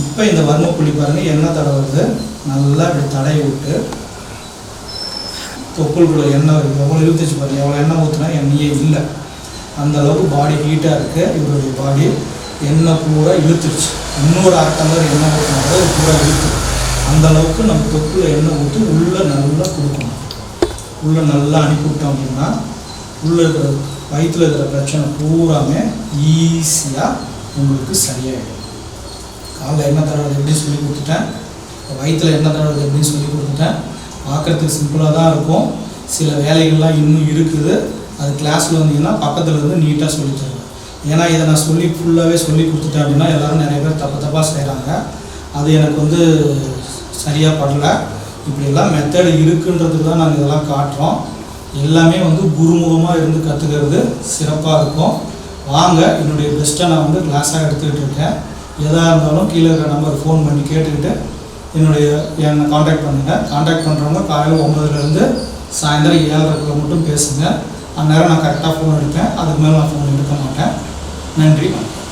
இப்போ இந்த வர்ம புள்ளி பாருங்கள் எண்ணெய் தடவுறது நல்லா இப்படி தடவி விட்டு தொப்புளுக்குள்ள எண்ணெய் எவ்வளோ இழுத்துச்சு பாருங்க எவ்வளோ எண்ணெய் ஊற்றுனா எண்ணெயே இல்லை. அந்த அளவுக்கு பாடி ஹீட்டாக இருக்குது இவருடைய பாடி எண்ணெய் பூரா இழுத்துருச்சு. இன்னொரு அரை எண்ணெய் ஊற்றினா கூட பூரா இழுத்து அந்த அளவுக்கு நம்ம தொப்புல எண்ணெய் ஊற்றி உள்ளே நல்லா கொடுக்கணும். உள்ளே நல்லா அனுப்பி விட்டோம் அப்படின்னா உள்ளே இருக்கிற வயிற்றில் இருக்கிற பிரச்சனை பூராமே ஈஸியாக உங்களுக்கு சரியாயிடும். காலில் எண்ணெய் தடவுறது எப்படின்னு சொல்லி கொடுத்துட்டேன். வயிற்றில் எண்ணெய் தடவுறது எப்படின்னு சொல்லி கொடுத்துட்டேன். பார்க்கறதுக்கு சிம்பிளாக தான் இருக்கும். சில வேலைகள்லாம் இன்னும் இருக்குது. அது கிளாஸில் வந்தீங்கன்னா பக்கத்தில் இருந்து நீட்டாக சொல்லி தருவேன். ஏன்னா இதை நான் சொல்லி ஃபுல்லாகவே சொல்லி கொடுத்துட்டேன் அப்படின்னா எல்லாரும் நிறைய பேர் தப்பு தப்பாக செய்கிறாங்க அது எனக்கு வந்து சரியாக படலை. இப்படியெல்லாம் மெத்தடு இருக்குன்றதுக்கு தான் நாங்கள் இதெல்லாம் காட்டுறோம். எல்லாமே வந்து குருமுகமாக இருந்து கற்றுக்கிறது சிறப்பாக இருக்கும். வாங்க என்னுடைய பெஸ்ட்டை நான் வந்து கிளாஸாக எடுத்துக்கிட்டு இருக்கேன். எதாக இருந்தாலும் கீழே இருக்கிற நம்பர் ஃபோன் பண்ணி கேட்டுக்கிட்டு என்னுடைய என்னை காண்டாக்ட் பண்ணுங்கள் காண்டாக்ட் பண்ணுறவங்க காலையில் ஒம்பதுலேருந்து சாயந்தரம் ஏழரைக்குள்ள மட்டும் பேசுங்க. அந்நேரம் நான் கரெக்டாக ஃபோன் எடுப்பேன். அதுக்கு மேலே நான் ஃபோன் எடுக்க மாட்டேன். நன்றி. வணக்கம்